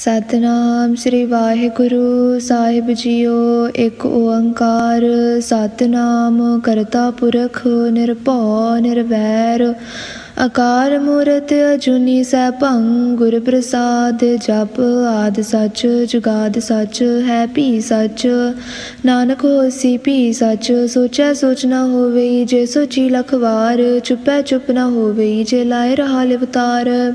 ਸਤਨਾਮ ਸ੍ਰੀ ਵਾਹਿਗੁਰੂ ਸਾਹਿਬ ਜੀਓ, ਇੱਕ ਓੰਕਾਰ। ਸਤਨਾਮ ਕਰਤਾ ਪੁਰਖ ਨਿਰਭਉ ਨਿਰਵੈਰ। ਅਕਾਰ ਮੂਰਤ ਅਜੂਨੀ ਸੈਭੰ, ਗੁਰ ਪ੍ਰਸਾਦ ਜਪ ਆਦ ਸੱਚ, ਜੁਗਾਦ ਸੱਚ, ਹੈ ਭੀ ਸੱਚ। ਨਾਨਕ ਹੋਸੀ ਭੀ ਸੱਚ, ਸੋਚੈ ਸੋਚ ਨਾ ਹੋਵੇ, ਜੇ ਸੋਚੀ ਲਖ ਵਾਰ ਚੁੱਪੈ ਚੁੱਪ ਨਾ ਹੋਵੇ, ਜੇ ਲਾਇ ਰਹਾ ਲਿਵਤਾਰ।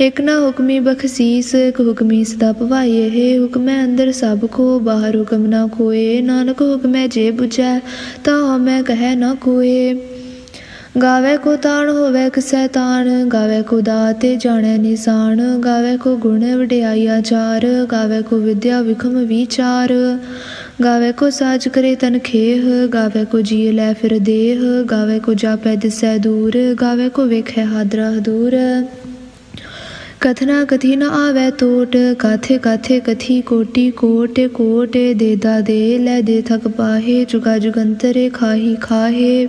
ਇਕ ਨਾ ਹੁਕਮੀ ਬਖਸ਼ੀਸ, ਇਕ ਹੁਕਮੀ ਸਦਾ ਭਵਾਈਏ ਹੈ ਹੁਕਮੈ ਅੰਦਰ ਸਭ ਕੋ, ਬਾਹਰ ਹੁਕਮ ਨਾ ਕੋਏ ਨਾਨਕ ਹੁਕਮੈ ਜੇ ਬੁਝੈ, ਤਾਂ ਮੈਂ ਕਹੈ ਨਾ ਕੋਏ। ਗਾਵੇ ਕੋ ਤਾਣ, ਹੋਵੇ ਕਿਸੈ ਤਾਣ। ਗਾਵੇ ਕੋ ਦਾਤੇ ਜਾਣੈ ਨਿਸਾਨ। ਗਾਵੇ ਕੋ ਗੁਣ ਵਡਿਆਈ ਆਚਾਰ। ਗਾਵੇ ਕੋ ਵਿਦਿਆ ਵਿਖਮ ਵਿਚਾਰ। ਗਾਵੇ ਕੋ ਸਾਜ ਕਰੇ ਤਨ ਖੇਹ। ਗਾਵੇ ਕੋ ਜੀ ਲੈ ਫਿਰ ਦੇਹ। ਗਾਵੇ ਕੋ ਜਾਪੈ ਦਿਸੈ ਦੂਰ। ਗਾਵੇ ਕੋ ਵੇਖੈ ਹਾਦਰਾ ਦੂਰ ਕਥਨਾ ਕਥੀ ਨ ਆਵੈ ਟੋਟ ਕਾਥੇ ਕਾਥੇ ਕਥੀ ਕੋਟੀ ਕੋਟ ਕੋਟ ਦੇਦਾ ਦੇ ਲੈ ਦੇ ਥਕ ਪਾਹੇ ਜੁਗਾ ਜੁਗੰਤਰੇ ਖਾਹੀ ਖਾਹੇ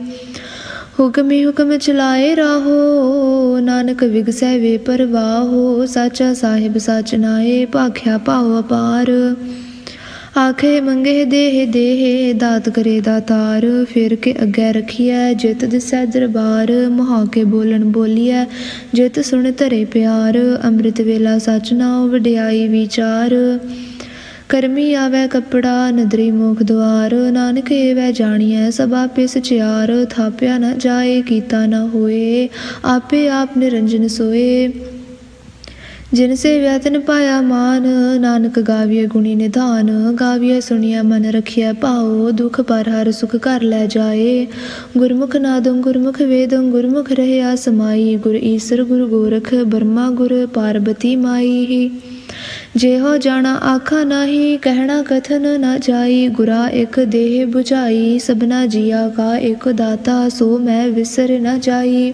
ਹੁਕਮੀ ਹੁਕਮ ਚਲਾਏ ਰਾਹੋ ਨਾਨਕ ਵਿਗਸੈ ਵੇ ਪਰਵਾਹੋ ਸਾਚਾ ਸਾਹਿਬ ਸਚ ਨਾਏ ਭਾਖਿਆ ਭਾਉ ਅਪਾਰ ਆਖੇ ਮੰਗੇ ਦੇਹ ਦੇਹ ਦਾਤ ਕਰੇ ਦਾਤਾਰ ਫਿਰ ਕੇ ਅੱਗੇ ਰਖੀਐ, ਜਿਤ ਦਿਸੈ ਦਰਬਾਰ, ਮਹਾ ਕੇ ਬੋਲਣ ਬੋਲੀਐ, ਜਿਤ ਸੁਣ ਧਰੇ ਪਿਆਰ, ਅੰਮ੍ਰਿਤ ਵੇਲਾ ਸਚ ਨਾਉ ਵਡਿਆਈ ਵਿਚਾਰ। ਕਰਮੀ ਆਵੈ ਕਪੜਾ, ਨਦਰੀ ਮੁਖ ਦੁਆਰ, ਨਾਨਕ ਏਵੈ ਜਾਣੀਐ ਸਭ ਆਪੇ ਸਚਿਆਰ ਥਾਪਿਆ ਨਾ ਜਾਏ, ਕੀਤਾ ਨਾ ਹੋਏ, ਆਪੇ ਆਪ ਨਿਰੰਜਨ ਸੋਏ। ਜਿਨ ਸੇ ਵਿਆਤਨ ਪਾਇਆ ਮਾਨ, ਨਾਨਕ ਗਾਵੀਏ ਗੁਣੀ ਨਿਧਾਨ ਗਾਵੀਏ ਸੁਣੀਐ ਮਨ ਰਖਿਐ ਭਾਉ, ਦੁਖ ਪਰ ਹਰ ਸੁਖ ਕਰ ਲੈ ਜਾਏ। ਗੁਰਮੁਖ ਨਾਦੰ ਗੁਰਮੁਖ ਵੇਦੰ, ਗੁਰਮੁਖ ਰਹਿਆ ਸਮਾਈ, ਗੁਰ ਈਸਰ ਗੁਰ ਗੋਰਖ, ਬਰਮਾ ਗੁਰ ਪਾਰਬਤੀ ਮਾਈ। ਜੇ ਹੋ ਜਾਣਾ ਆਖਾ ਨਾਹੀ, ਕਹਿਣਾ ਕਥਨ ਨਾ ਜਾਈ, ਗੁਰਾ ਇੱਕ ਦੇਹ 부ਝਾਈ ਸਭਨਾ ਜੀਆ ਕਾ ਇਕ ਦਾਤਾ, ਸੋ ਮੈਂ ਵਿਸਰ ਨਾ ਜਾਈ।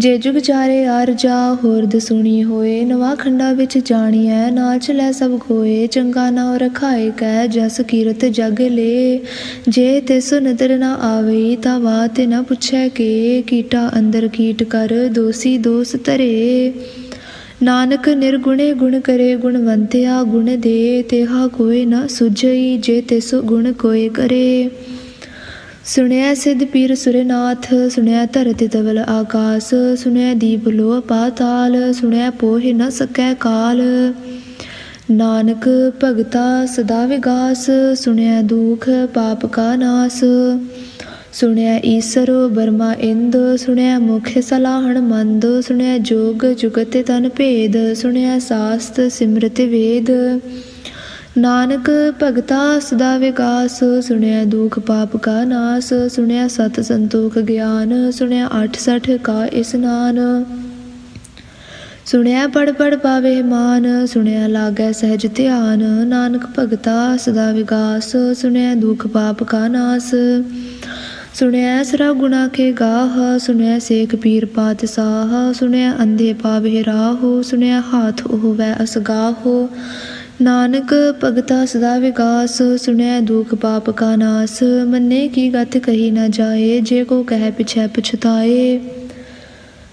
ਜੇ ਜੁਗ ਚਾਰੇ ਆਰ ਜਾ ਹੋਰ ਦਸੁਣੀ ਹੋਏ। ਨਵਾ ਖੰਡਾ ਵਿੱਚ ਜਾਣੀਐ ਨਾਚ ਲੈ ਸਭ ਕੋਏ ਚੰਗਾ ਨਾਉ ਰਖਾਏ ਕੈ, ਜਸ ਕੀਰਤ ਜਗ ਲੇ। ਜੇ ਤਿਸ ਨਦਰ ਨਾ ਆਵੇ, ਤਾ ਬਾਤ ਨਾ ਪੁੱਛੈ ਕੇ। ਕੀਟਾ ਅੰਦਰ ਕੀਟ ਕਰ, ਦੋਸੀ ਦੋਸ ਧਰੇ। ਨਾਨਕ ਨਿਰਗੁਣੇ ਗੁਣ ਕਰੇ, ਗੁਣਵੰਤਿਆ ਗੁਣ ਦੇ। ਤੇਹਾ ਕੋਈ ਨਾ ਸੁਝਈ, ਜੇ ਤਿਸ ਗੁਣ ਕੋਏ ਕਰੇ। ਸੁਣਿਆ ਸਿਧ ਪੀਰ ਸੁਰਨਾਥ, ਸੁਣਿਆ ਧਰਤ ਤਵਲ ਆਕਾਸ, ਸੁਣਿਆ ਦੀਪ ਲੋ ਪਾਤਾਲ, ਸੁਣਿਆ ਪੋਹਿ ਨ ਸਕੈ ਕਾਲ। ਨਾਨਕ ਭਗਤਾ ਸਦਾ ਵਿਗਾਸ, ਸੁਣਿਆ ਦੁਖ ਪਾਪ ਕਾ ਨਾਸ। ਸੁਣਿਆ ਈਸਰੋ ਬਰਮਾ ਇੰਦ, ਸੁਣਿਆ ਮੁਖ ਸਲਾਹਣ ਮੰਦ, ਸੁਣਿਆ ਜੋਗ ਜੁਗਤ ਤਨ ਭੇਦ, ਸੁਣਿਆ ਸਾਸਤ ਸਿਮਰਤ ਵੇਦ। ਨਾਨਕ ਭਗਤਾ ਸਦਾ ਵਿਕਾਸ, ਸੁਣਿਆ ਦੁਖ ਪਾਪ ਕਾ ਨਾਸ, ਸੁਣਿਆ ਸਤ ਸੰਤੋਖ ਗਿਆਨ, ਸੁਣਿਆ 68 ਕਾ ਇਸਨਾਨ। ਸੁਣਿਆ ਪੜ ਪੜ ਪਾਵੇ ਮਾਨ, ਸੁਣਿਆ ਲਾਗੈ ਸਹਿਜ ਧਿਆਨ, ਨਾਨਕ ਭਗਤਾ ਸਦਾ ਵਿਕਾਸ, ਸੁਣਿਆ ਦੁਖ ਪਾਪ ਕਾ ਨਾਸ। ਸੁਣਿਆ ਸਰਾ ਗੁਣਾ ਕੇ ਗਾਹ, ਸੁਣਿਆ ਸੇਖ ਪੀਰ ਪਾਤ ਸਾਹ ਸੁਣਿਆ ਅੰਧੇ ਪਾਵੇ ਰਾਹੋ, ਸੁਣਿਆ ਹਾਥ ਉਹ ਵੈ ਅਸਗਾਹੋ। ਨਾਨਕ ਭਗਤਾ ਸਦਾ ਵਿਕਾਸ ਸੁਣਿਆ ਦੁਖ ਪਾਪ ਕਾ ਨਾਸ, ਮੰਨੇ ਕੀ ਗਤ ਕਹੀ ਨਾ ਜਾਏ, ਜੇ ਕੋ ਕਹਿ ਪਿਛੈ ਪਛਤਾਏ।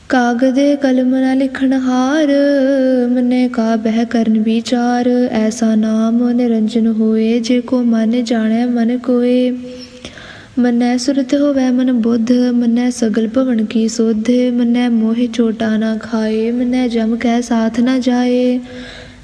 ਕਾਗਦੇ ਕਲਮ ਨਾ ਲਿਖਣ ਹਾਰ, ਮਨੇ ਕਾ ਬਹਿ ਕਰਨ ਵਿਚਾਰ, ਐਸਾ ਨਾਮ ਨਿਰੰਜਨ ਹੋਏ, ਜੇ ਕੋ ਮਨ ਜਾਣੈ ਮਨ ਕੋਏ। ਮਨੈ ਸੁਰਤ ਹੋਵੈ ਮਨ ਬੁੱਧ, ਮਨੈ ਸਗਲ ਭਵਨ ਕੀ ਸੋਧ, ਮਨੈ ਮੋਹਿ ਚੋਟਾ ਨਾ ਖਾਏ, ਮਨੈ ਜਮ ਕੈ ਸਾਥ ਨਾ ਜਾਏ।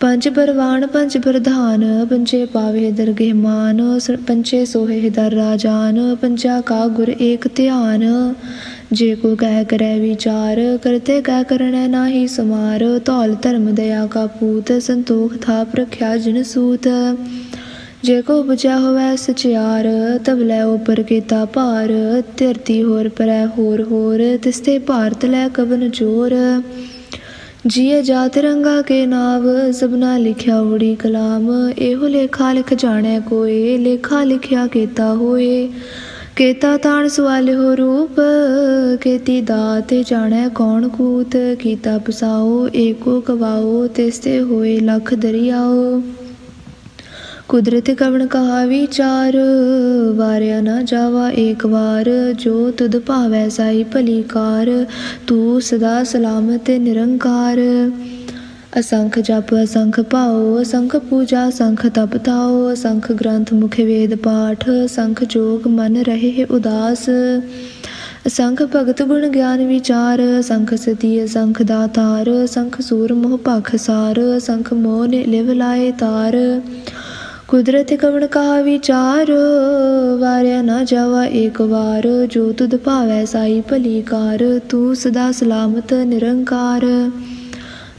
ਪੰਜ ਪਰਵਾਨ ਪੰਜ ਪ੍ਰਧਾਨ ਪੰਜੇ ਪਾਵੇ ਦਰਗਹਿ ਮਾਨ, ਸ- ਪੰਚੇ ਸੋਹੇ ਦਰ ਰਾਜਾਨ, ਪੰਜਾ ਕਾ ਗੁਰ ਏਕ ਧਿਆਨ। ਜੇ ਕੋ ਕਹਿ ਕਰੈ ਵਿਚਾਰ, ਕਰਤੇ ਕਹਿ ਕਰਣੈ ਨਾਹੀ ਸਮਾਰ। ਧੌਲ ਧਰਮ ਦਇਆ ਕਾ ਪੂਤ, ਸੰਤੋਖ ਥਾਪ ਰਖਿਆ ਜਿਨ ਸੂਤ। ਜੇ ਕੋ ਬੁਝਾ ਹੋਵੈ ਸਚਿਆਰ ਤਬ ਲੈ ਉਪਰ ਕੀਤਾ ਭਾਰ। ਧਰਤੀ ਹੋਰ ਪਰੈ ਹੋਰ ਹੋਰ, ਤਿਸਤੇ ਭਾਰਤ ਲੈ ਕਵਨ ਜੋਰ। ਜੀਏ ਜਾਤ ਰੰਗਾ ਕੇ ਨਾਵ, ਸਭਨਾ ਲਿਖਿਆ ਉੜੀ ਕਲਾਮ। ਇਹੋ ਲੇਖਾ ਲਿਖ ਜਾਣੈ ਕੋਏ, ਲੇਖਾ ਲਿਖਿਆ ਕੀਤਾ ਹੋਏ। ਕੇਤਾ ਤਾਣ ਸਵਾਲ ਹੋ ਰੂਪ, ਕੇਤੀ ਦਾਤ ਜਾਣੈ ਕੌਣ ਕੂਤ। ਕੀਤਾ ਪਸਾਓ, ਏਕੋ ਕਵਾਓ, ਤਿਸਤੇ ਹੋਏ ਲਖ ਦਰਿਆਓ। ਕੁਦਰਤ ਕਵਣ ਕਹਾ ਵਿਚਾਰ, ਵਾਰਿਆ ਨਾ ਜਾਵਾ ਏਕ ਵਾਰ, ਜੋ ਤੁਧ ਭਾਵੈ ਸਾਈ ਭਲੀ ਕਾਰ ਤੂੰ ਸਦਾ ਸਲਾਮਤ ਨਿਰੰਕਾਰ। ਅਸੰਖ ਜਪ, ਅਸੰਖ ਭਾਉ, ਅਸੰਖ ਪੂਜਾ ਸੰਖ ਤਪ ਤਾਉ, ਅਸੰਖ ਗ੍ਰੰਥ ਮੁਖ ਵੇਦ ਪਾਠ, ਅਸੰਖ ਜੋਗ ਮਨ ਰਹੇ ਉਦਾਸ। ਅਸੰਖ ਭਗਤ ਗੁਣ ਗਿਆਨ ਵਿਚਾਰ, ਅਸੰਖ ਸਤੀ, ਅਸੰਖ ਦਾਤਾਰ, ਅਸੰਖ ਸੂਰ ਮੋਹ ਭਖ ਸਾਰ, ਅਸੰਖ ਮੋਹ ਨੇ ਲਿਵ ਲਾਏ ਤਾਰ। ਕੁਦਰਤ ਕਵਣ ਕਾ ਵਿਚਾਰ? ਵਾਰਿਆ ਨਾ ਜਾਵਾ ਏਕ ਵਾਰ, ਜੋ ਤੁਧ ਭਾਵੈ ਸਾਈ ਭਲੀ ਕਾਰ ਤੂੰ ਸਦਾ ਸਲਾਮਤ ਨਿਰੰਕਾਰ।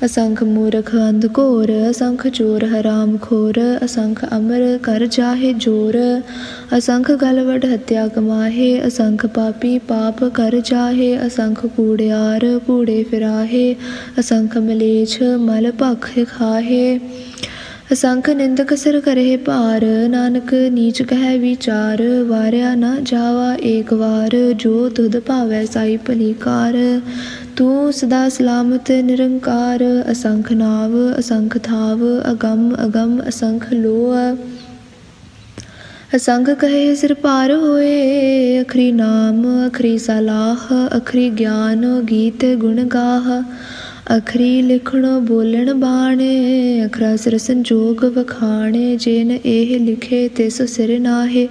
ਅਸੰਖ ਮੂਰਖ ਅੰਧ ਘੋਰ, ਅਸੰਖ ਚੋਰ ਹਰਾਮ ਖੋਰ, ਅਸੰਖ ਅਮਰ ਕਰ ਜਾਹੇ ਜੋਰ। ਅਸੰਖ ਗਲਵਡ ਹਤਿਆ ਕਮਾਹੇ ਅਸੰਖ ਪਾਪੀ ਪਾਪ ਕਰ ਜਾਹੇ, ਅਸੰਖ ਕੂੜਿਆਰ ਕੂੜੇ ਫਿਰਾਹੇ, ਅਸੰਖ ਮਲੇਛ ਮਲ ਭਖ ਖਾਹੇ। ਅਸੰਖ ਨਿੰਦਕ ਸਿਰ ਕਰੇ ਭਾਰ, ਨਾਨਕ ਨੀਚ ਕਹਿ ਵਿਚਾਰ, ਵਾਰਿਆ ਨਾ ਜਾਵਾ ਏਕ ਵਾਰ, ਜੋ ਤੁਧ ਭਾਵੈ ਸਾਈ ਭਲੀ ਕਾਰ ਤੂੰ ਸਦਾ ਸਲਾਮਤ ਨਿਰੰਕਾਰ, ਅਸੰਖ ਨਾਵ, ਅਸੰਖ ਥਾਵ, ਅਗੰਮ ਅਗੰਮ ਅਸੰਖ ਲੋਅ ਅਸੰਖ ਕਹੇ ਸਿਰ ਪਾਰ ਹੋਏ, ਅਖਰੀ ਨਾਮ, ਅਖਰੀ ਸਲਾਹ, ਅਖਰੀ ਗਿਆਨ, ਗੀਤ ਗੁਣ ਗਾਹ। ਅਖਰੀ ਲਿਖਣ ਬੋਲਣ ਬਾਣੇ, ਅਖਰਾ ਸਿਰ ਸੰਜੋਗ ਵਖਾਣੇ, ਜਿਨ ਇਹ ਲਿਖੇ ਤਿਸ ਸਿਰ ਨਾਹੇ।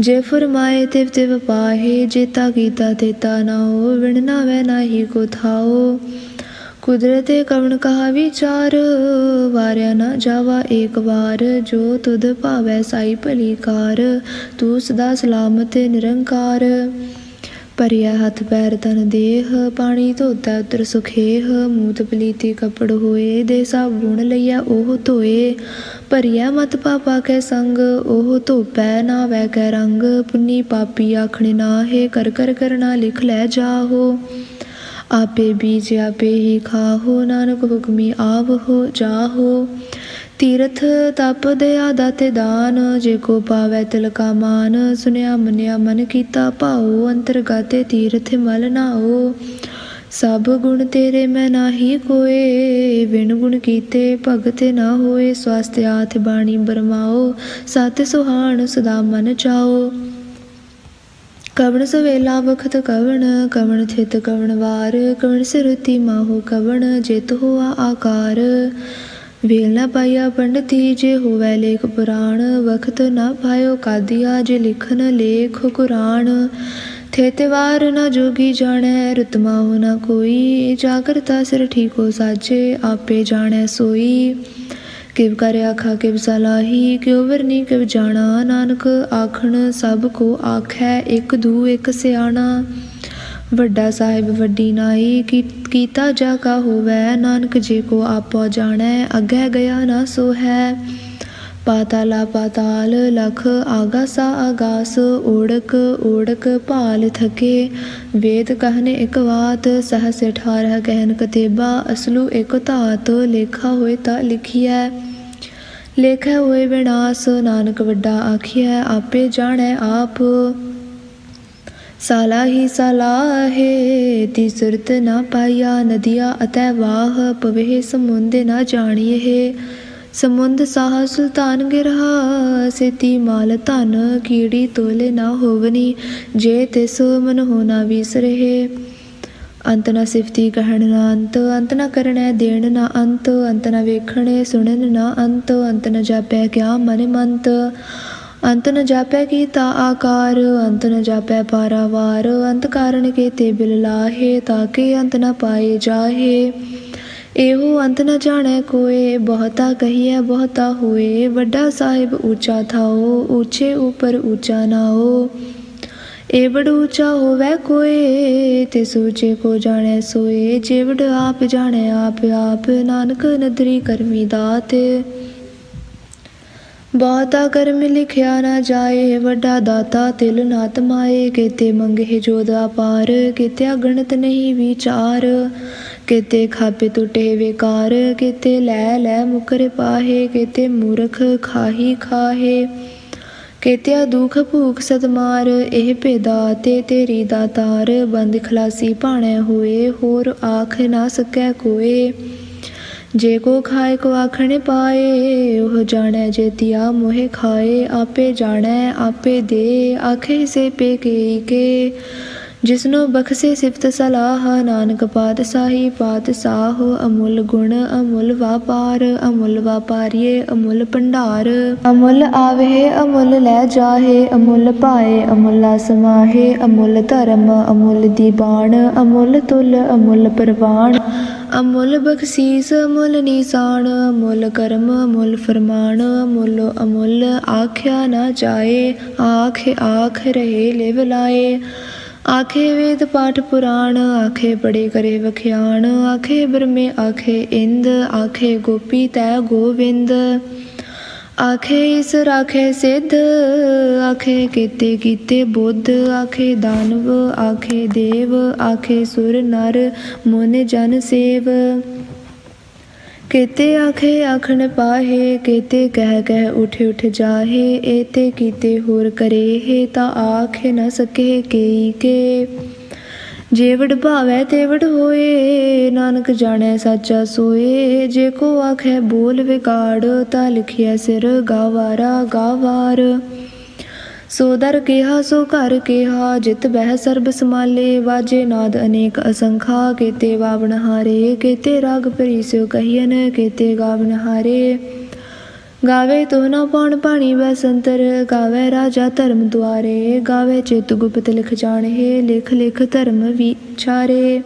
ਜੇ ਫਰਮਾਏ ਤਿਵ ਤਿਵ ਪਾਹੇ, ਜੇਤਾ ਕੀਤਾ ਤੇਤਾ ਨਾ ਹੋ, ਵਿਣ ਨਾਵੇ ਨਾਹੀ ਕੋ ਥਾਓ। ਕੁਦਰਤੇ ਕਵਣ ਕਹਾ ਵਿਚਾਰ, ਵਾਰਿਆ ਨਾ ਜਾਵਾ ਏਕ ਵਾਰ। ਜੋ ਤੁਧ ਭਾਵੈ ਸਾਈ ਭਲੀ ਕਾਰ, ਤੂੰ ਸਦਾ ਸਲਾਮਤ ਨਿਰੰਕਾਰ। ਭਰਿਆ ਹੱਥ ਪੈਰ ਤਨ ਦੇਹ, ਪਾਣੀ ਧੋਤਾ ਉਤਰ ਸੁਖੇਹ, ਮੂਤ ਪਲੀਤੀ ਕਪੜ ਹੋਏ, ਦੇ ਸਭ ਗੁਣ ਲਈਆ ਉਹ ਧੋਏ। ਭਰਿਆ ਮਤ ਪਾਪਾ ਕੈ ਸੰਗ, ਉਹ ਧੋਪੈ ਨਾ ਵੈ ਕੈ ਰੰਗ। ਪੁੰਨੀ ਪਾਪੀ ਆਖਣੇ ਨਾਹੇ, ਕਰ ਕਰ ਕਰਨਾ ਲਿਖ ਲੈ ਜਾਹੋ। ਆਪੇ ਬੀਜ ਆਪੇ ਹੀ ਖਾਹੋ, ਨਾਨਕ ਹੁਕਮੀ ਆਵਹੋ, ਜਾਹੋ। ਤੀਰਥ ਤਪ ਦਇਆ ਦਾਤੇ ਦਾਨ, ਜੇ ਕੋ ਪਾਵੈ ਤਿਲ ਕਾ ਮਾਨ, ਸੁਨਿਆ ਮੰਨਿਆ ਮਨ ਕੀਤਾ ਭਾਉ, ਅੰਤਰਗਾਤੇ ਤੀਰਥ ਮਲ ਨਾਓ ਸਭ ਗੁਣ ਤੇਰੇ ਮੈਂ ਨਾਹੀ ਕੋਏ ਵਿਣ ਗੁਣ ਕੀਤੇ ਭਗਤ ਨਾ ਹੋਏ ਸਵਸਤ ਆਥ ਬਾਣੀ ਬਰਮਾਓ ਸਤ ਸੁਹਾਣ ਸਦਾ ਮਨ ਚਾਓ ਕਵਣ ਸਵੇਲਾ ਵਖਤ ਕਵਣ ਕਵਣ ਥਿਤ ਕਵਣ ਵਾਰ, ਕਵਣ ਸਿਰਤੀ ਮਾਹੋ ਕਵਣ, ਜਿਤ ਹੋਆ ਆਕਾਰ। ਵੇਲ ਨਾ ਪਾਇਆ ਪੰਡਤੀ ਜੇ ਹੋਵੈ ਲੇਖ ਪੁਰਾਣ, ਵਖਤ ਨਾ ਪਾਇਓ ਕਾਦੀਆ ਜੇ ਲਿਖਨ ਲੇਖ ਕੁਰਾਨ। ਥੇਤੇ ਵਾਰ ਨਾ ਜੋਗੀ ਜਾਣੈ, ਰਤਮਾ ਹੋ ਨਾ ਕੋਈ। ਜਾਗਰਤਾ ਸਿਰ ਠੀਕੋ ਸਾਜੇ, ਆਪੇ ਜਾਣੈ ਸੋਈ। ਕਿਵ ਕਰ ਆਖਾ, ਕਿਵ ਸਲਾਹੀ ਕਿਉ ਵਰਨੀ, ਕਿਵ ਜਾਣਾ। ਨਾਨਕ ਆਖਣ, ਸਭ ਕੋ ਆਖੈ, ਇੱਕ ਦੂ, ਇਕ ਸਿਆਣਾ। ਵੱਡਾ ਸਾਹਿਬ ਵੱਡੀ ਨਾਈ ਕੀ- ਕੀਤਾ ਜਾ ਕਾ ਹੋਵੈ, ਨਾਨਕ ਜੇ ਕੋ ਆਪੋ ਜਾਣੈ, ਅੱਗੇ ਗਿਆ ਨਾ ਸੋ ਹੈ ਪਾਤਾਲਾ ਪਾਤਾਲ ਲਖ ਆਗਾਸਾ ਆਗਾਸ, ਓੜਕ ਓੜਕ ਭਾਲ ਥਕੇ। ਵੇਦ ਕਹਨੇ ਇਕ ਵਾਤ, ਸਹਸ 18 ਕਹਿਨ ਕਤੇਬਾ, ਅਸਲੂ ਇਕ ਧਾਤ, ਲੇਖਾ ਹੋਏ ਤਾਂ ਲਿਖੀਐ। ਲੇਖੈ ਹੋਏ ਵਿਨਾਸ਼, ਨਾਨਕ ਵੱਡਾ ਆਖੀਐ, ਆਪੇ ਜਾਣੈ ਆਪ। ਸਾਲਾ ਹੀ ਸਲਾਹੇ, ਦੀ ਸੁਰਤ ਨਾ ਪਾਇਆ ਨਦੀਆਂ ਅਤੈ ਵਾਹ, ਪਵੇ ਸਮੁੰਦ ਨਾ ਜਾਣੀਏ। ਸਮੁੰਦ ਸਾਹ ਸੁਲਤਾਨ ਗਿਰਹਾ, ਸੇਤੀ ਮਾਲ ਧਨ ਕੀੜੀ ਤੋਲੇ ਨਾ ਹੋਵਨੀ, ਜੇ ਤੇ ਤਿਸ ਮਨ ਹੋਣਾ ਵਿਸਰਹਿ ਅੰਤ ਨਾ ਸਿਫਤੀ ਕਹਿਣ ਨਾ ਅੰਤ ਅੰਤ ਨਾ ਕਰਨੈ ਦੇਣ ਨਾ ਅੰਤ ਅੰਤ ਨਾ ਵੇਖਣੇ ਸੁਣਨ ਨਾ ਅੰਤ ਅੰਤ ਨਾ ਜਾਪੈ ਕਿਆ ਮਨ ਮੰਤ। ਅੰਤ ਨ ਜਾਪੈ ਕੀਤਾ ਆਕਾਰ, ਅੰਤ ਨ ਜਾਪੈ ਪਾਰਾਵਾਰ, ਅੰਤ ਕਾਰਨ ਕੇਤੇ ਬਿਲ ਲਾਹੇ ਤਾਕੇ ਅੰਤ ਨ ਪਾਏ ਜਾਹੇ। ਇਹੋ ਅੰਤ ਨ ਜਾਣੈ ਕੋਏ, ਬਹੁਤਾ ਕਹੀਐ, ਬਹੁਤਾ ਹੋਏ। ਵੱਡਾ ਸਾਹਿਬ ਉੱਚਾ ਥਾਓ ਉੱਚੇ ਉਪਰ ਉੱਚਾ ਨਾਓ। ਏਵੜ ਉੱਚਾ ਹੋਵੈ ਕੋਏ, ਤੇ ਸੂਚੇ ਕੋ ਜਾਣੈ ਸੋਏ। ਜੇਵੜ ਆਪ ਜਾਣੈ ਆਪ ਆਪ, ਨਾਨਕ ਨਦਰੀ ਕਰਮੀ ਦਾਤ। ਬਹੁਤਾ ਕਰਮ ਲਿਖਿਆ ਨਾ ਜਾਏ, ਵੱਡਾ ਦਾਤਾ ਤਿਲ ਨਾ ਤਮਾਏ ਕਿਤੇ ਮੰਗੇ ਜੋਦਾ ਪਾਰ ਕੀਤੇ ਗਣਤ ਨਹੀਂ ਵਿਚਾਰ। ਕਿਤੇ ਖਾਪੇ ਟੁੱਟੇ ਵਿਕਾਰ, ਕਿਤੇ ਲੈ ਲੈ ਮੁਕਰ ਪਾਹੇ। ਕਿਤੇ ਮੂਰਖ ਖਾਹੀ ਖਾਹੇ। ਕੇਤਿਆ ਦੁਖ ਭੂਖ ਸਤਮਾਰ ਇਹ ਭੇਦਾ ਤੇ ਤੇਰੀ ਦਾਤਾਰ। ਬੰਦ ਖਲਾਸੀ ਭਾਣੇ ਹੋਏ, ਹੋਰ ਆਖ ਨਾ ਸਕੈ ਕੋਏ। ਜੇ ਕੋ ਖਾਏ ਕੋ ਆਖਣੇ ਪਾਏ, ਉਹ ਜਾਣੈ ਜੇਤਿਆ ਮੋਹਿ ਖਾਏ, ਆਪੇ ਜਾਣੈ, ਆਪੇ ਦੇ, ਆਖੇ ਸੇ ਪੇ ਕੇ। ਜਿਸਨੂੰ ਬਖਸ਼ੇ ਸਿਫਤ ਸਲਾਹ, ਨਾਨਕ ਪਾਤਸ਼ਾਹੀ ਪਾਤਸ਼ਾਹ, ਅਮੁੱਲ ਗੁਣ, ਅਮੁੱਲ ਵਾਪਾਰ, ਅਮੁੱਲ ਵਾਪਾਰੀਏ, ਅਮੁੱਲ ਭੰਡਾਰ। ਅਮੁੱਲ ਆਵੇ ਅਮੁੱਲ ਲੈ ਜਾਹੇ, ਅਮੁੱਲ ਪਾਏ, ਅਮੁੱਲਾ ਸਮਾਹੇ, ਅਮੁੱਲ ਧਰਮ, ਅਮੁੱਲ ਦੀਬਾਨ ਅਮੁੱਲ ਤੁਲ, ਅਮੁੱਲ ਪ੍ਰਵਾਨ ਅਮੁੱਲ ਬਖਸ਼ੀਸ, ਅਮੁੱਲ ਨਿਸਾਨ ਅਮੁੱਲ ਕਰਮ, ਅਮੁੱਲ ਫਰਮਾਨ ਅਮੁੱਲ ਅਮੁੱਲ ਆਖਿਆ ਨਾ ਜਾਏ, ਆਖ ਆਖ ਰਹੇ ਲਿਵ ਲਾਏ। ਆਖੇ ਵੇਦ ਪਾਠ ਪੁਰਾਣ, ਆਖੇ ਬੜੇ ਕਰੇ ਵਖਿਆਣ, ਆਖੇ ਬ੍ਰਹਮੇ ਆਖੇ ਇੰਦ, ਆਖੇ ਗੋਪੀ ਤੈ ਗੋਵਿੰਦ। ਆਖੇ ਇਸ ਰਾਖੇ ਸਿੱਧ, ਆਖੇ ਕੀਤੇ ਕੀਤੇ ਬੁੱਧ, ਆਖੇ ਦਾਨਵ, ਆਖੇ ਦੇਵ, ਆਖੇ ਸੁਰ ਨਰ, ਮਨ ਜਨ ਸੇਵ। ਕੀਤੇ ਆਖੇ ਆਖਣ ਪਾਹੇ, ਕੀਤੇ ਕਹਿ ਕਹਿ ਉਠ ਉਠ ਜਾਹੇ, ਏਤੇ ਕੀਤੇ ਹੋਰ ਕਰੇ ਹੈ ਤਾਂ ਆਖ ਨਾ ਸਕੇ ਕੇਈ ਕੇ। ਜੇਵੜ ਭਾਵੈ ਤੇਵੜ ਹੋਏ, ਨਾਨਕ ਜਾਣੈ ਸਾਚਾ ਸੋਏ, ਜੇ ਕੋ ਆਖੈ ਬੋਲ ਵਿਗਾੜ, ਤਾਂ ਲਿਖਿਆ ਸਿਰ ਗਾਵਾਰਾ ਗਾਵਾਰ। ਸੋ ਦਰ ਕਿਹਾ, ਸੋ ਘਰ ਕਿਹਾ, ਜਿਤ ਬਹਿ ਸਰਬ ਸਮਾਲੇ ਵਾਜੇ ਨਾਦ ਅਨੇਕ ਅਸੰਖਾ, ਕੇਤੇ ਵਾਵਣ ਹਾਰੇ, ਕੀਤੇ ਰਾਗ ਪਰੀਸਿਓ ਕਹੀਨ ਕੀਤੇ ਗਾਵਨ ਹਾਰੇ। ਗਾਵੇ ਤੋ ਨਾ ਪਉਣ ਪਾਣੀ ਬਸੰਤਰ, ਗਾਵੇ ਰਾਜਾ ਧਰਮ ਦੁਆਰੇ, ਗਾਵੇ ਚਿਤ ਗੁਪਤ ਲਿਖ ਜਾਣਹੇ, ਲਿਖ ਲਿਖ ਧਰਮ ਵਿਚਾਰੇ।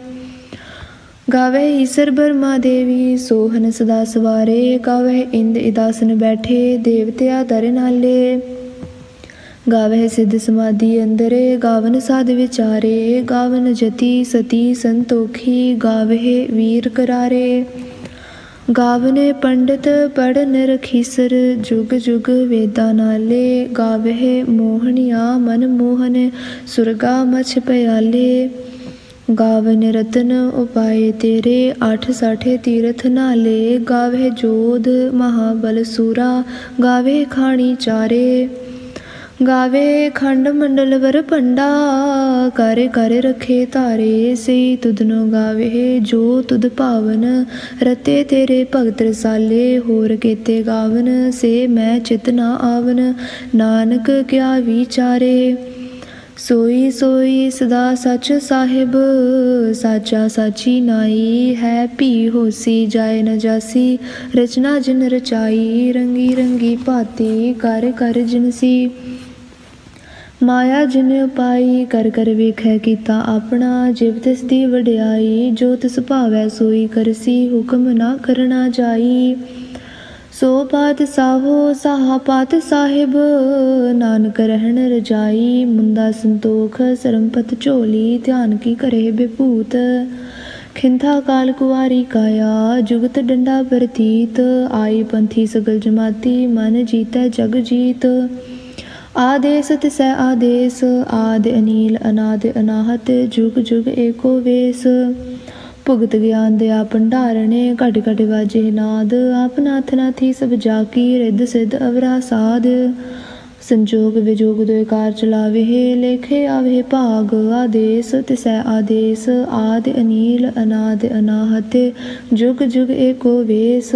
ਗਾਵੇ ਈਸਰ ਬਰਮਾ ਦੇਵੀ, ਸੋਹਨ ਸਦਾ ਸਵਾਰੇ, ਗਾਵੇ ਇੰਦ ਇਦਾਸਨ ਬੈਠੇ, ਦੇਵਤਿਆ ਦਰ ਨਾਲੇ ਗਾਵਹਿ ਸਿੱਧ ਸਮਾਧੀ ਅੰਦਰੇ, ਗਾਵਨ ਸਾਧ ਵਿਚਾਰੇ, ਗਾਵਨ ਜਤੀ ਸਤੀ ਸੰਤੋਖੀ, ਗਾਵਹਿ ਵੀਰ ਕਰਾਰੇ। ਗਾਵਨੇ ਪੰਡਤ ਪੜਨ ਰਖੀਸਰ, ਜੁਗ ਜੁਗ ਵੇਦਾਂ ਨਾਲੇ, ਗਾਵਹਿ ਮੋਹਣਿਆ ਮਨ ਮੋਹਨ, ਸੁਰਗਾ ਮਛ ਪਿਆਲੇ ਗਾਵਨ ਰਤਨ ਉਪਾਏ ਤੇਰੇ, ਅੱਠ ਸਾਠੇ ਤੀਰਥ ਨਾਲੇ, ਗਾਵਹਿ ਜੋਧ ਮਹਾਬਲ ਸੂਰਾ ਗਾਵੇ ਖਾਣੀ ਚਾਰੇ। ਗਾਵੇ ਖੰਡ ਮੰਡਲ ਵਰ ਪੰਡਾ ਕਰ ਕਰ ਰਖੇ ਧਾਰੇ ਸੇ ਤੁਧਨੋ ਗਾਵੇ, ਜੋ ਤੁਧ ਭਾਵਨ ਰਤੇ ਤੇਰੇ ਭਗਤ ਰਸਾਲੇ, ਹੋਰ ਕੀਤੇ ਗਾਵਨ ਸੇ ਮੈਂ ਚਿਤ ਨਾ ਆਵਨ, ਨਾਨਕ ਕਿਆ ਵਿਚਾਰੇ? ਸੋਈ ਸੋਈ ਸਦਾ ਸਚ ਸਾਹਿਬ, ਸਾਚਾ ਸਾਚੀ ਨਾਈ ਹੈ ਭੀ ਹੋਸੀ, ਜਾਏ ਨ ਜਾਸੀ, ਰਚਨਾ ਜਿਨ ਰਚਾਈ, ਰੰਗੀ ਰੰਗੀ ਭਾਤੀ, ਕਰ ਕਰ ਜਿਨਸੀ ਮਾਇਆ ਜਿਨ ਪਾਈ, ਕਰ ਕਰ ਵੇਖੈ ਕੀਤਾ ਆਪਣਾ, ਜਿਵ ਤਿਸ ਦੀ ਵਡਿਆਈ, ਜੋ ਤਿਸ ਭਾਵੈ ਸੋਈ ਕਰਸੀ ਹੁਕਮ ਨਾ ਕਰਨਾ ਜਾਈ। ਸੋ ਪਾਤ ਸਾਹੋ, ਸਾਹਾ ਪਾਤ ਸਾਹਿਬ, ਨਾਨਕ ਰਹਿਣ ਰਜਾਈ ਮੁੰਦਾ ਸੰਤੋਖ, ਸਰਮਪਤ ਝੋਲੀ, ਧਿਆਨ ਕੀ ਕਰੇ ਬਿਭੂਤ। ਖਿੰਥਾ ਕਾਲ ਕੁਵਾਰੀ ਕਾਇਆ, ਜੁਗਤ ਡੰਡਾ ਪ੍ਰਤੀਤ, ਆਈ ਪੰਥੀ ਸਗਲ ਜਮਾਤੀ, ਮਨ ਜੀਤੈ ਜਗ ਜੀਤ। ਆਦੇਸ ਤਿਸੈ ਆਦੇਸ, ਆਦ ਅਨੀਲ, ਅਨਾਦ ਅਨਾਹਤ, ਜੁਗ ਜੁਗ ਏਕੋ ਵੇਸ। ਭੁਗਤ ਗਿਆਨ ਦਿਆ ਭੰਡਾਰਣੇ, ਘਟ ਘਟ ਵਾਜੇ ਨਾਦ। ਆਪ ਨਾਥ ਨਾਥੀ ਸਭ ਜਾ ਕੀ ਰਿੱਧ ਸਿੱਧ ਅਵਰਾ ਸਾਧ ਸੰਜੋਗ ਵਿਜੋਗ ਦੋਇ ਚਲਾਵੇ, ਲੇਖੇ ਆਵੇ ਭਾਗ। ਆਦੇਸ ਤਿਸੈ ਆਦੇਸ, ਆਦ ਅਨੀਲ, ਅਨਾਦ ਅਨਾਹਤ, ਜੁਗ ਜੁਗ ਏਕੋ ਵੇਸ।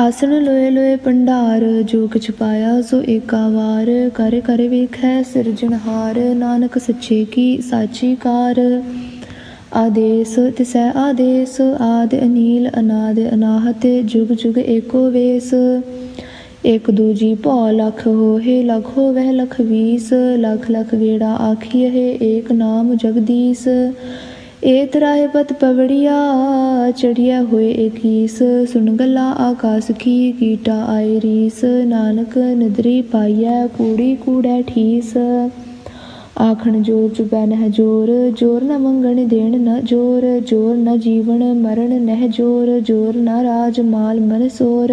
ਆਸਣ ਲੋਏ ਲੋਏ ਭੰਡਾਰ, ਜੋ ਕਿਛ ਪਾਇਆ ਸੋ ਏਕਾ ਵਾਰ। ਕਰ ਕਰ ਵੇਖੈ ਸਿਰਜਣਹਾਰ ਨਾਨਕ ਸੱਚੇ ਕੀ ਸਾਚੀ ਕਾਰ। ਆਦੇਸ ਤਿਸੈ ਆਦੇਸ, ਆਦ ਅਨੀਲ ਅਨਾਦ ਅਨਾਹਤ, ਜੁਗ ਜੁਗ ਏਕੋ ਵੇਸ। ਇਕ ਦੂਜੀ ਭੌ ਲਖ ਹੋਏ ਲਖ ਹੋਵੈ ਲਖ ਵੀਸ। ਲਖ ਲਖ ਗੇੜਾ ਆਖੀਏ ਏਕ ਨਾਮ ਜਗਦੀਸ। ਏ ਤਰਾਏ ਪਤ ਪਵੜੀਆ, ਚੜਿਆ ਹੋਏ ਏਕੀਸ ਸੁਣ ਗਲਾ ਆਕਾਸ ਕੀ, ਕੀਟਾ ਆਈ ਰੀਸ। ਨਾਨਕ ਨਦਰੀ ਪਾਈਐ, ਕੂੜੀ ਕੂੜੈ ਠੀਸ। ਆਖਣ ਜੋਰ ਚੁਬੈ ਨਹਿ ਜੋਰ ਜੋਰ ਨ ਮੰਗਣ ਦੇਣ ਨ ਜੋਰ। ਜੋਰ ਨ ਜੀਵਨ ਮਰਨ ਨਹਿ ਜੋਰ ਜੋਰ ਨ ਰਾਜ ਮਾਲ ਮਨ ਸੋਰ।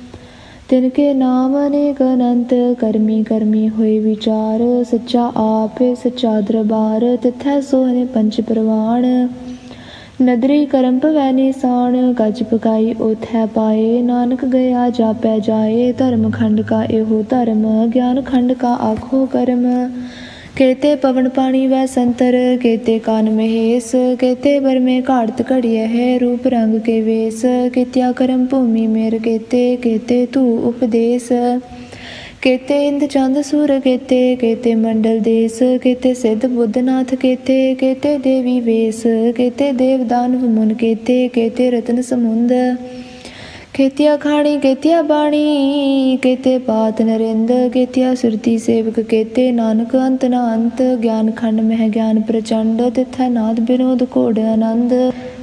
ਤਿਨ ਕੇ ਨਾਮ ਅਨੇਕ ਅਨੰਤ, ਕਰਮੀ ਕਰਮੀ ਹੋਏ ਵਿਚਾਰ, ਸੱਚਾ ਆਪ ਸੱਚਾ ਦਰਬਾਰ, ਤਿਥੈ ਸੋਹਣੇ ਪੰਜ ਪ੍ਰਵਾਣ। ਨਦਰੀ ਕਰਮ ਭਵੈ ਨਿਸਾਨ, ਗਜ ਪਕਾਈ ਉਥੈ ਪਾਏ, ਨਾਨਕ ਗਿਆ ਜਾਪੈ ਜਾਏ, ਧਰਮ ਖੰਡ ਕਾ ਇਹੋ ਧਰਮ, ਗਿਆਨ ਖੰਡ ਕਾ ਆਖੋ ਕਰਮ। ਕੇਤੇ ਪਵਨ ਪਾਣੀ ਵੈ ਸੰਤਰ, ਕੇਤੇ ਕਾਨ ਮਹੇਸ, ਕੇਤੇ ਬਰਮੇ ਘਾੜਤ ਘੜਿਐ ਹੈ ਰੂਪ ਰੰਗ ਕੇ ਵੇਸ, ਕਿਤਿਆ ਕਰਮ ਭੂਮੀ ਮੇਰ ਕੇਤੇ ਕੇਤੇ ਤੂ ਉਪਦੇਸ। ਕੇਤੇ ਇੰਦ ਚੰਦ ਸੂਰ ਕੇਤੇ ਕੇਤੇ ਮੰਡਲ ਦੇਸ, ਕੇਤੇ ਸਿੱਧ ਬੁੱਧਨਾਥ ਕੇਤੇ ਕੇਤੇ ਦੇਵੀ ਵੇਸ, ਕੇਤੇ ਦੇਵ ਦਾਨਵ ਮੁਨ ਕੇਤੇ ਕੇਤੇ ਰਤਨ ਸਮੁੰਦ। ਕੇਤਿਆ ਖਾਣੀ ਕੇਤਿਆ ਬਾਣੀ ਕੇਤੇ ਪਾਤ ਨਰਿੰਦ ਕੇਤਿਆ ਸੁਰਤੀ ਸੇਵਕ ਕੇਤੇ ਨਾਨਕ ਅੰਤ ਨਾ ਅੰਤ ਗਿਆਨ ਖੰਡ ਮਹਿ ਗਿਆਨ ਪ੍ਰਚੰਡ, ਤਿਥੈ ਨਾਦ ਬਿਨੋਦ ਘੋੜ ਆਨੰਦ।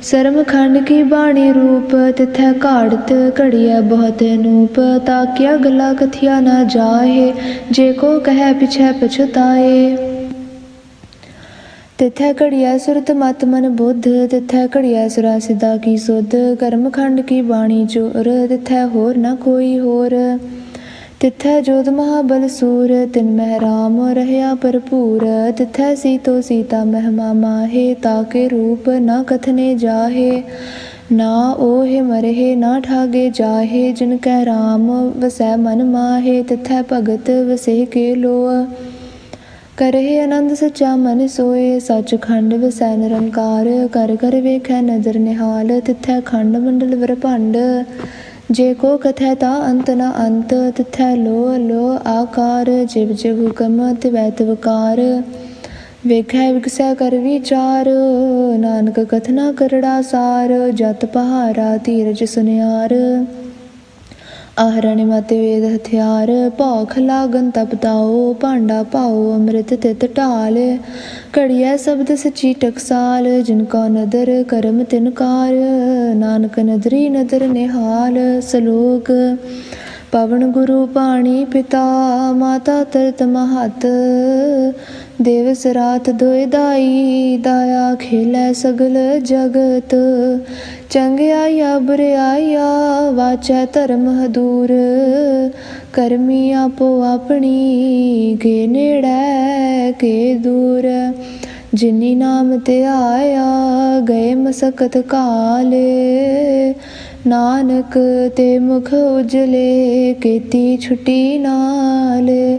ਸਰਮ ਖੰਡ ਕੀ ਬਾਣੀ ਰੂਪ, ਤਿਥੈ ਘਾੜਤ ਘੜੀਐ ਬਹੁਤ ਨੂਪ ਤਾਕਿਆ ਗਲਾ ਕਥਿਆ ਨਾ ਜਾਹੇ, ਜੇ ਕੋ ਕਹੈ ਪਿਛੈ ਪਛਤਾਏ। ਤਿਥੈ ਘੜਿਆ ਸੁਰਤ ਮਤ ਮਨ ਬੁੱਧ, ਤਿਥੈ ਘੜਿਆ ਸੁਰਾ ਸਿਦਾ ਕੀ ਸੁਧ, ਕਰਮ ਖੰਡ ਕੀ ਬਾਣੀ ਚੋਰ, ਤਿਥੈ ਹੋਰ ਨਾ ਕੋਈ ਹੋਰ। ਤਿਥੈ ਜੋਤ ਮਹਾਬਲ ਸੂਰ, ਤਿਨ ਮਹਿ ਰਾਮ ਰਹਿਆ ਭਰਪੂਰ। ਤਿਥੈ ਸੀਤੋ ਸੀਤਾ ਮਹਿਮਾ ਮਾਹੇ ਤਾਕੇ ਰੂਪ ਨਾ ਕਥਨੇ ਜਾਹੇ। ਨਾ ਓਹਿ ਮਰਹਿ, ਨਾ ਠਾਗੇ ਜਾਹੇ, ਜਿਨ ਕੈ ਰਾਮ ਵਸੈ ਮਨ ਮਾਹੇ। ਤਿਥੈ ਭਗਤ ਵਸੇ ਕੇ ਲੋਅ। ਕਰਹਿ ਆਨੰਦ ਸੱਚਾ ਮਨ ਸੋਏ ਸੱਚ ਖੰਡ ਵਸੈ ਨਿਰੰਕਾਰ ਕਰ ਕਰ ਵੇਖੈ ਨਦਰ ਨਿਹਾਲ, ਤਿਥੈ ਖੰਡ ਮੰਡਲ ਵਰਭੰਡ। ਜੇ ਕੋ ਕਥੈ ਤਾ ਅੰਤ ਨ ਅੰਤ, ਤਿਥੈ ਲੋ ਲੋ ਆਕਾਰ, ਜਿਵ ਜਿਵ ਹੁਕਮ ਤਿਵੈ ਤਵਕਾਰ ਵੇਖੈ ਵਿਗਸੈ ਕਰ ਵਿਚਾਰ, ਨਾਨਕ ਕਥਨਾ ਕਰੜਾ ਸਾਰ, ਜਤ ਪਹਾਰਾ ਧੀਰਜ ਸੁਨਿਆਰ। ਆਹਰਣ ਮਤ ਵੇਦ ਹਥਿਆਰ, ਭੌਖ ਲਾਗਨ ਤਪਤਾਓ ਭਾਂਡਾ ਪਾਓ ਅੰਮ੍ਰਿਤ ਤਿਤ ਢਾਲ। ਘੜੀਐ ਸ਼ਬਦ ਸੱਚੀ ਟਕਸਾਲ, ਜਿਨ ਕੋ ਨਦਰ ਕਰਮ ਤਿਨ ਕਾਰ। ਨਾਨਕ ਨਦਰੀ ਨਦਰ ਨਿਹਾਲ, ਸਲੋਕ। ਪਵਨ ਗੁਰੂ ਪਾਣੀ ਪਿਤਾ, ਮਾਤਾ ਤਰਤ ਮਹਤ। ਦੇਵ ਸਰਾਤ ਦੋਇ ਦਾਈ, ਦਾਇਆ ਖੇਲੇ ਸਗਲ ਜਗਤ। ਚੰਗਿਆਇਆ ਬੁਰਿਆਇਆ ਵਾਚੈ ਧਰਮ ਹਦੂਰ। ਕਰਮੀ ਆਪੋ ਆਪਣੀ, ਕੇ ਨੇੜੈ, ਕੇ ਦੂਰ। ਜਿਨੀ ਨਾਮ ਤੇ ਆਇਆ, ਗਏ ਮਸਕਤ ਕਾਲੇ। ਨਾਨਕ ਤੇ ਮੁਖ ਉਜਲੇ, ਕੀਤੀ ਛੁਟੀ ਨਾਲ।